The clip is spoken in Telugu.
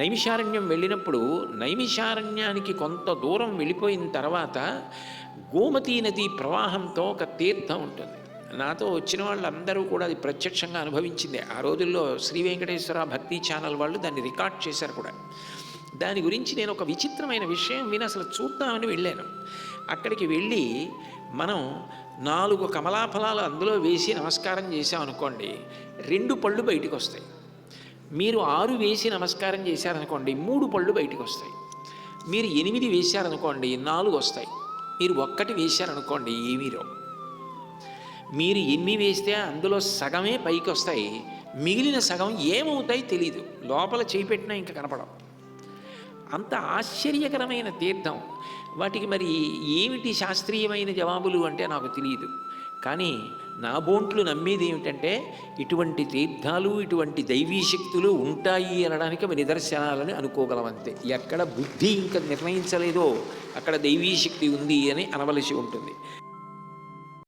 నైమిషారణ్యం వెళ్ళినప్పుడు నైమిషారణ్యానికి కొంత దూరం వెళ్ళిపోయిన తర్వాత గోమతీ నది ప్రవాహంతో ఒక తీర్థం ఉంటుంది. నాతో వచ్చిన వాళ్ళందరూ కూడా అది ప్రత్యక్షంగా అనుభవించింది. ఆ రోజుల్లో శ్రీ వెంకటేశ్వర భక్తి ఛానల్ వాళ్ళు దాన్ని రికార్డ్ చేశారు కూడా. దాని గురించి నేను ఒక విచిత్రమైన విషయం విని అసలు చూద్దామని వెళ్ళాను. అక్కడికి వెళ్ళి మనం నాలుగు కమలాఫలాలు అందులో వేసి నమస్కారం చేసామనుకోండి రెండు పళ్ళు బయటకు వస్తాయి మీరు ఆరు వేసి నమస్కారం చేశారనుకోండి మూడు పళ్ళు బయటికి వస్తాయి మీరు ఎనిమిది వేశారనుకోండి నాలుగు వస్తాయి. మీరు ఒక్కటి వేశారనుకోండి ఏమీ రావు. మీరు ఎన్ని వేస్తే అందులో సగమే పైకి వస్తాయి మిగిలిన సగం ఏమవుతాయి తెలియదు లోపల చేయి ఇంకా కనపడవు. అంత ఆశ్చర్యకరమైన తీర్థం. వాటికి మరి ఏమిటి శాస్త్రీయమైన జవాబులు అంటే నాకు తెలియదు కానీ నా బోంట్లు నమ్మేది ఏమిటంటే ఇటువంటి తీర్థాలు ఇటువంటి దైవీ శక్తులు ఉంటాయి అనడానికి అవి నిదర్శనాలని అనుకోగలమంతే. ఎక్కడ బుద్ధి ఇంకా నిర్ణయించలేదో అక్కడ దైవీ శక్తి ఉంది అని అనవలసి ఉంటుంది.